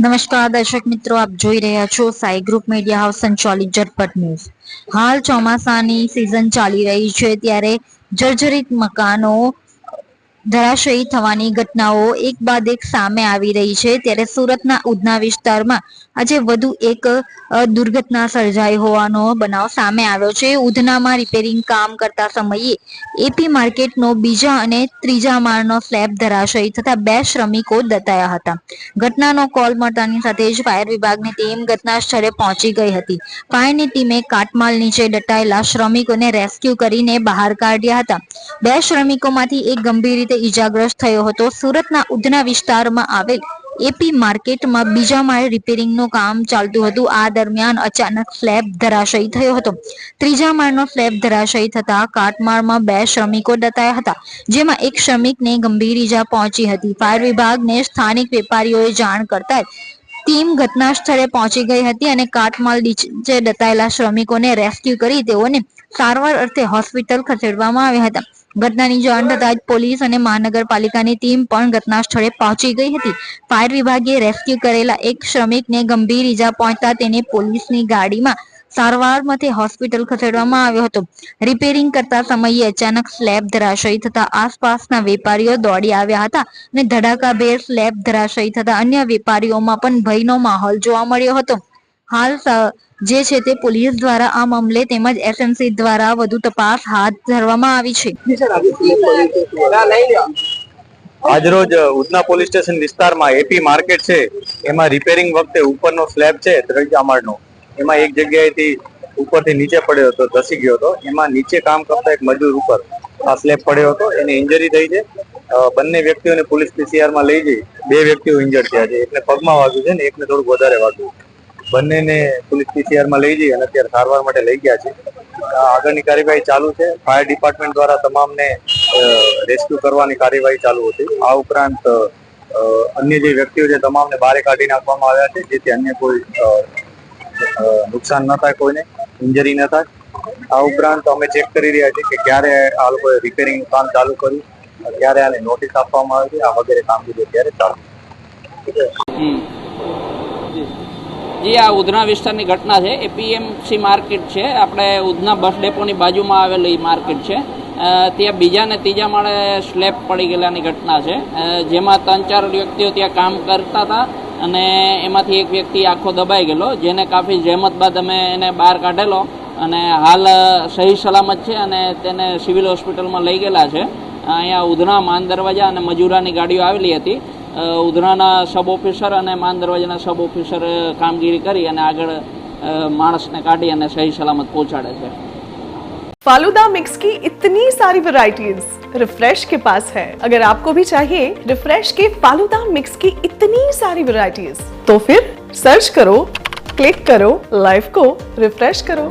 નમસ્કાર, દર્શક મિત્રો, આપ જોઈ રહ્યા છો સાઈ ગ્રુપ મીડિયા હાઉસ સંચાલિત ઝટપટ ન્યૂઝ. હાલ ચોમાસાની સિઝન ચાલી રહી છે, ત્યારે જર્જરિત મકાનો ધરાશયી થવાની ઘટનાઓ એક બાદ એક સામે આવી રહી છે. ત્યારે સુરતના ઉધના વિસ્તારમાં આજે વધુ એક દુર્ઘટના સર્જાઈ હોવાનો બનાવ સામે આવ્યો છે. ઉધનામાં રિપેરિંગ કામ કરતા સમયે એપી માર્કેટનો બીજા અને ત્રીજા માળનો સ્લેબ ધરાશયી થતા બે શ્રમિકો દટાયા હતા. ઘટનાનો કોલ મળતાની સાથે જ ફાયર વિભાગની ટીમ ઘટના સ્થળે પહોંચી ગઈ હતી. ફાયરની ટીમે કાટમાળ નીચે દટાયેલા શ્રમિકોને રેસ્ક્યુ કરીને બહાર કાઢ્યા હતા. બે શ્રમિકોમાંથી એક ગંભીર રીતે ઈજાગ્રસ્ત થયો હતો. સુરતના ઉધના વિસ્તારમાં આવેલ એપી માર્કેટમાં બીજા માળે રિપેરિંગનું કામ ચાલતું હતું. આ દરમિયાન અચાનક સ્લેબ ધરાશયી થયો હતો. ત્રીજા માળનો સ્લેબ ધરાશયી થતા કાટમાળમાં બે શ્રમિકો દટાયા હતા, જેમાં એક શ્રમિકને ગંભીર ઈજા પહોંચી હતી. ફાયર વિભાગને સ્થાનિક વેપારીઓએ જાણ કરતા ટીમ ઘટના સ્થળે પહોંચી ગઈ હતી અને કાટમાળ નીચે દટાયેલા શ્રમિકોને રેસ્ક્યુ કરી તેઓને સારવાર અર્થે હોસ્પિટલ ખસેડવામાં આવ્યા હતા. ઘટનાની જાણ થતાં જ પોલીસ અને મહાનગરપાલિકાની ટીમ પણ ઘટના સ્થળે પહોંચી ગઈ હતી. ફાયર વિભાગે રેસ્ક્યુ કરેલા એક શ્રમિકને ગંભીર ઈજા પહોંચતા તેને પોલીસની ગાડીમાં સારવાર માટે હોસ્પિટલ ખસેડવામાં આવ્યો હતો. રિપેરિંગ કરતા સમયે અચાનક સ્લેબ ધરાશયી થતા આસપાસના વેપારીઓ દોડી આવ્યા હતા અને ધડાકાભેર સ્લેબ ધરાશયી થતા અન્ય વેપારીઓમાં પણ ભયનો માહોલ જોવા મળ્યો હતો. હાલ જે છે તે પોલીસ દ્વારા આ મામલે તેમજ એસએમસી દ્વારા વધુ તપાસ હાથ ધરવામાં આવી છે. આજરોજ ઉધના પોલીસ સ્ટેશન વિસ્તારમાં એપી માર્કેટ છે. એમાં રિપેરિંગ વખતે ઉપરનો સ્લેબ છે ત્રીજા માળનો એમાં એક જગ્યાએથી ઉપરથી નીચે પડ્યો હતો, ધસી ગયો હતો. એમાં નીચે કામ કરતા એક મજૂર ઉપર આ સ્લેબ પડ્યો હતો. એને ઇન્જરી થઈ છે. બંને વ્યક્તિઓને પોલીસ પીસીઆરમાં લઈ જઈ. બે વ્યક્તિઓ ઇન્જર્ડ થયા છે. એકને પગમાં વાગ્યું છે ને એકને થોડુંક વધારે વાગ્યું. બંનેને પોલીસ પીસીઆરમાં લઈ જઈ અને અત્યારે સારવાર માટે લઈ ગયા છે. આગળની કાર્યવાહી ચાલુ છે. ફાયર ડિપાર્ટમેન્ટ દ્વારા તમામને રેસ્ક્યુ કરવાની કાર્યવાહી ચાલુ હતી. આ ઉપરાંત અન્ય જે વ્યક્તિઓ છે તમામને બહાર કાઢી નાખવામાં આવ્યા છે, જેથી અન્ય કોઈ નુકસાન ન થાય કોઈને ઇન્જરી ન થાય. આ ઉપરાંત અમે ચેક કરી રહ્યા છીએ કે ક્યારે આ લોકોએ રિપેરિંગ કામ ચાલુ કર્યું, ક્યારે આને નોટિસ આપવામાં આવી છે, આ વગેરે કામગીરી અત્યારે ચાલુ છે. જી આ ઉધના વિસ્તારની ઘટના છે એપીએમસી માર્કેટ છે. આપણે ઉધના બસ ડેપોની બાજુમાં આવેલી માર્કેટ છે. ત્યાં બીજા ને ત્રીજા માળે સ્લેબ પડી ગયેલાની ઘટના છે. જેમાં ત્રણ ચાર વ્યક્તિઓ ત્યાં કામ કરતા હતા અને એમાંથી એક વ્યક્તિ આખો દબાઈ ગયેલો, જેને કાફી જહેમત બાદ અમે એને બહાર કાઢેલો અને હાલ સહી સલામત છે અને તેને સિવિલ હોસ્પિટલમાં લઈ ગયેલા છે. અહીંયા ઉધના માન દરવાજા અને મજૂરાની ગાડીઓ આવેલી હતી. ઉધનાના સબ ઓફિસર અને માન દરવાજાના સબ ઓફિસર અ, કામગીરી કરી અને આગળ અ, માણસને કાઢી અને સહી સલામત પહોંચાડે છે फालूदा मिक्स की इतनी सारी वैरायटीज रिफ्रेश के पास है अगर आपको भी चाहिए रिफ्रेश के फालूदा मिक्स की इतनी सारी वैरायटीज तो फिर सर्च करो क्लिक करो लाइफ को रिफ्रेश करो